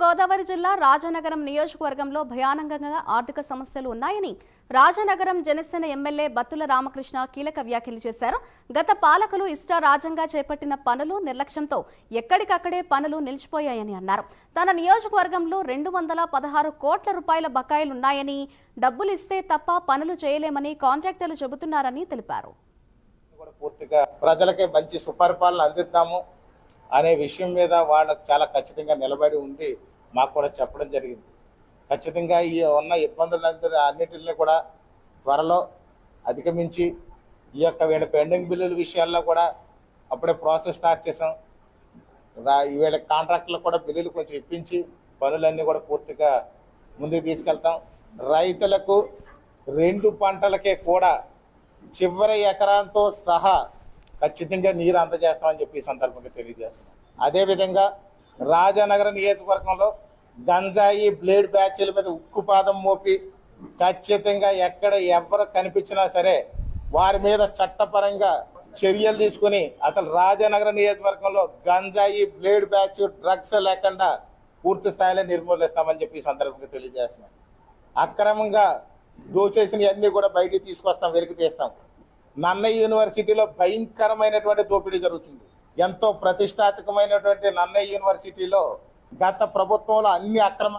గోదావరి జిల్లా రాజనగరం నియోజకవర్గంలో భయానకంగా ఆర్థిక సమస్యలు ఉన్నాయని రాజనగరం జనసేన ఎమ్మెల్యే బత్తుల రామకృష్ణ కీలక వ్యాఖ్యలు చేశారు. గత పాలకులు ఇష్టారాజ్యంగా చేపట్టిన పనులు నిర్లక్ష్యంతో ఎక్కడికక్కడే పనులు నిలిచిపోయాయని అన్నారు. తన నియోజకవర్గంలో రెండు వందల పదహారు కోట్ల రూపాయల బకాయిలున్నాయని డబ్బులు ఇస్తే తప్ప పనులు చేయలేమని కాంట్రాక్టర్లు చెబుతున్నారని తెలిపారు. పూర్తిగా ప్రజలకే మంచి సుపరిపాలన అందిద్దాము. అనే విషయం మీద వాళ్ళకు చాలా ఖచ్చితంగా నిలబడి ఉండి మాకు కూడా చెప్పడం జరిగింది. ఖచ్చితంగా ఈ ఉన్న ఇబ్బందులందరూ అన్నిటిని కూడా త్వరలో అధిగమించి ఈ యొక్క వీళ్ళ పెండింగ్ బిల్లుల విషయాల్లో కూడా అప్పుడే ప్రాసెస్ స్టార్ట్ చేసాం రా వీళ్ళ కాంట్రాక్టులు కూడా బిల్లులు కొంచెం ఇప్పించి పనులన్నీ కూడా పూర్తిగా ముందుకు తీసుకెళ్తాం. రైతులకు రెండు పంటలకే కూడా చివరి ఎకరాంతో సహా ఖచ్చితంగా నీరు అందజేస్తామని చెప్పి ఈ సందర్భంగా తెలియజేస్తున్నాం. అదేవిధంగా రాజానగర నియోజకవర్గంలో గంజాయి బ్లేడ్ బ్యాచ్ల మీద ఉక్కుపాదం మోపి ఖచ్చితంగా ఎక్కడ ఎవరు కనిపించినా సరే వారి మీద చట్టపరంగా చర్యలు తీసుకుని అసలు రాజానగర నియోజకవర్గంలో గంజాయి బ్లేడ్ బ్యాచ్ డ్రగ్స్ లేకుండా పూర్తి స్థాయిలో నిర్మూలిస్తామని చెప్పి ఈ సందర్భంగా తెలియజేస్తున్నాం. అక్రమంగా దోచేసినవన్నీ కూడా బయటికి తీసుకొస్తాం వెలికి తీస్తాం నన్నయ్య యూనివర్సిటీలో భయంకరమైనటువంటి దోపిడీ జరుగుతుంది. ఎంతో ప్రతిష్టాత్మకమైనటువంటి నన్నయ్య యూనివర్సిటీలో గత ప్రభుత్వంలో అన్ని అక్రమ